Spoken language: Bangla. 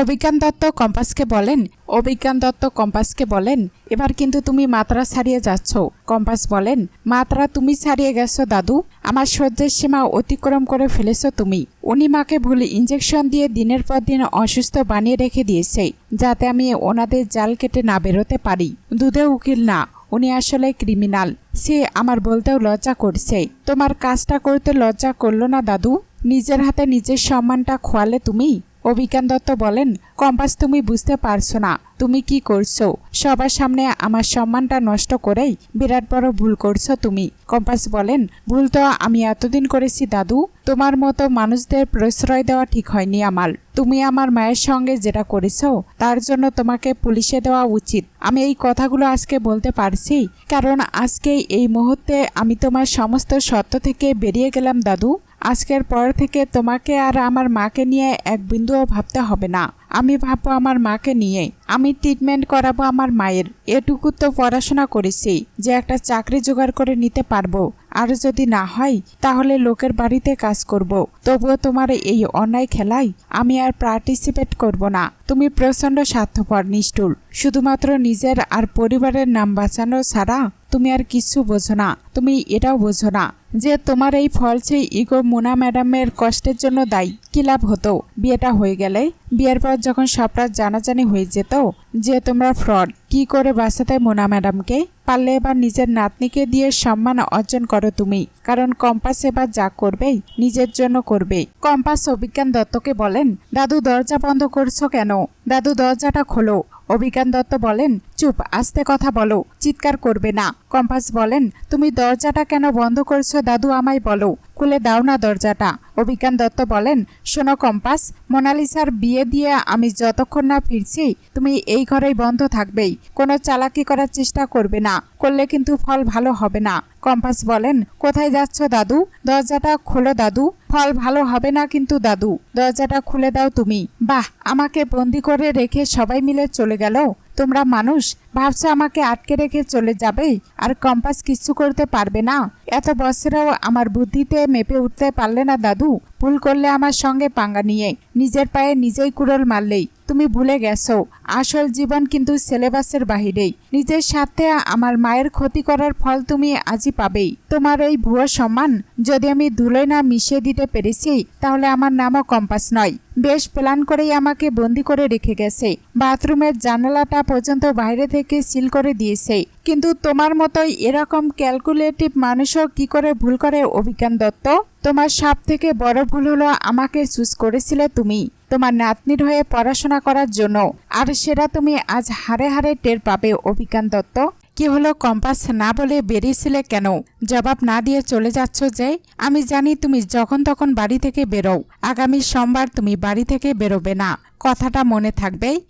অভিজ্ঞান দত্ত কম্পাসকে বলেন, অভিজ্ঞান দত্ত কম্পাসকে বলেন, এবার কিন্তু তুমি মাত্রা ছাড়িয়ে যাচ্ছ। কম্পাস বলেন, মাত্রা তুমি ছাড়িয়ে গেছো, দাদু। আমার সহ্যের সীমা অতিক্রম করে ফেলেছো তুমি। উনি মাকে ভুল ইঞ্জেকশন দিয়ে দিনের পর দিন অসুস্থ বানিয়ে রেখে দিয়েছে, যাতে আমি ওনাদের জাল কেটে না বেরোতে পারি। দুধে উকিল না, উনি আসলে ক্রিমিনাল সে আমার বলতেও লজ্জা করছে। তোমার কাজটা করতে লজ্জা করল না, দাদু? নিজের হাতে নিজের সম্মানটা খোয়ালে তুমি? অভিজ্ঞান দত্ত বলেন, কম্পাস তুমি বুঝতে পারছ না, তুমি কি করছ? সবার সামনে আমার সম্মানটা নষ্ট করেই বিরাট বড় ভুল করছ তুমি। কম্পাস বলেন, ভুল তো আমি এতদিন করেছি দাদু। তোমার মতো মানুষদের প্রশ্রয় দেওয়া ঠিক হয়নি আমার। তুমি আমার মায়ের সঙ্গে যেটা করেছ, তার জন্য তোমাকে পুলিশে দেওয়া উচিত। আমি এই কথাগুলো আজকে বলতে পারছি, কারণ আজকে এই মুহূর্তে আমি তোমার সমস্ত সত্য থেকে বেরিয়ে গেলাম, দাদু। আজকের পর থেকে তোমাকে আর আমার মাকে নিয়ে এক বিন্দুও ভাবতে হবে না। আমি ভাববো আমার মাকে নিয়ে। আমি ট্রিটমেন্ট করাবো আমার মায়ের। এটুকু তো পড়াশোনা করেছি যে একটা চাকরি জোগাড় করে নিতে পারব। আর যদি না হয়, তাহলে লোকের বাড়িতে কাজ করব। তবুও তোমার এই অন্যায় খেলায় আমি আর পার্টিসিপেট করব না। তুমি প্রচণ্ড স্বার্থপর, নিষ্ঠুর। শুধুমাত্র নিজের আর পরিবারের নাম বাঁচানো ছাড়া তুমি আর কিছু বোঝো না। তুমি এটাও বোঝো না। যে তোমার এই ফল সেই ইগো মোনা ম্যাডামের কষ্টের জন্য দায়ী। কি লাভ হতো? বিয়েটা হয়ে গেলে বিয়ের পর যখন সবটা জানাজানি হয়ে যেত, যে তোমরা ফ্রড, কি করে বাঁচাতে মোনা ম্যাডামকে? পারলে এবার নিজের নাতনিকে দিয়ে সম্মান অর্জন করো তুমি। কারণ কম্পাস এবার যা করবেই, নিজের জন্য করবে কম্পাস অভিজ্ঞান দত্তকে বলেন, দাদু দরজা বন্ধ করছ কেন? দাদু দরজাটা খোলো। অভিজ্ঞান দত্ত বলেন, চুপ, আস্তে কথা বলো, চিৎকার করবে না। কম্পাস বলেন, তুমি দরজাটা কেন বন্ধ করছ, দাদু আমায় বলো। খুলে দাও না দরজাটা। অভিজ্ঞান দত্ত বলেন, শোনো কম্পাস, মোনালিসার বিয়ে দিয়ে আমি যতক্ষণ না ফিরছি, তুমি এই ঘরেই বন্ধ থাকবেই। কোনো চালাকি করার চেষ্টা করবে না, করলে কিন্তু ফল ভালো হবে না। কম্পাস বলেন, কোথায় যাচ্ছ দাদু? দরজাটা খোলো দাদু। ফল ভালো হবে না কিন্তু দাদু। দরজাটা খুলে দাও তুমি। বাহ, আমাকে বন্দি করে রেখে সবাই মিলে চলে গেল। তোমরা মানুষ, ভাবছ আমাকে আটকে রেখে চলে যাবে? আর কম্পাস কিচ্ছু করতে পারবে না। এত বছরেও আমার বুদ্ধিতে মেপে উঠতে পারলে না দাদু। ভুল করলে আমার সঙ্গে পাঙ্গা নিয়ে। নিজের পায়ে নিজেই কুড়োল মারলেই। তুমি ভুলে গেছো। আসল জীবন কিন্তু সিলেবাসের বাহিরেই। নিজের সাথে আমার মায়ের ক্ষতি করার ফল তুমি আজই পাবেই। তোমার এই ভুয়ো সম্মান, যদি আমি ধুলোয় না মিশিয়ে দিতে পেরেছি, তাহলে আমার নামও কম্পাস নয়। বেশ প্ল্যান করেই আমাকে বন্দি করে রেখে গেছে। বাথরুমের জানালাটা পর্যন্ত বাইরে থেকে সিল করে দিয়েছে। কিন্তু তোমার মতোই এরকম ক্যালকুলেটিভ মানুষও কি করে ভুল করে অভিজ্ঞান দত্ত? তোমার সব থেকে বড় ভুল হলো আমাকে চুজ করেছিলে তুমি। তোমার নাতনির হয়ে পড়াশোনা করার জন্য। আর সেটা তুমি আজ হারে হারে টের পাবে অভিজ্ঞান দত্ত। কি হলো কম্পাস না বলে বেরিয়েছিলে কেন? জবাব না দিয়ে চলে যাচ্ছ যে, আমি জানি তুমি যখন তখন বাড়ি থেকে বেরো আগামী সোমবার তুমি বাড়ি থেকে বেরোবে না। কথাটা মনে থাকবে।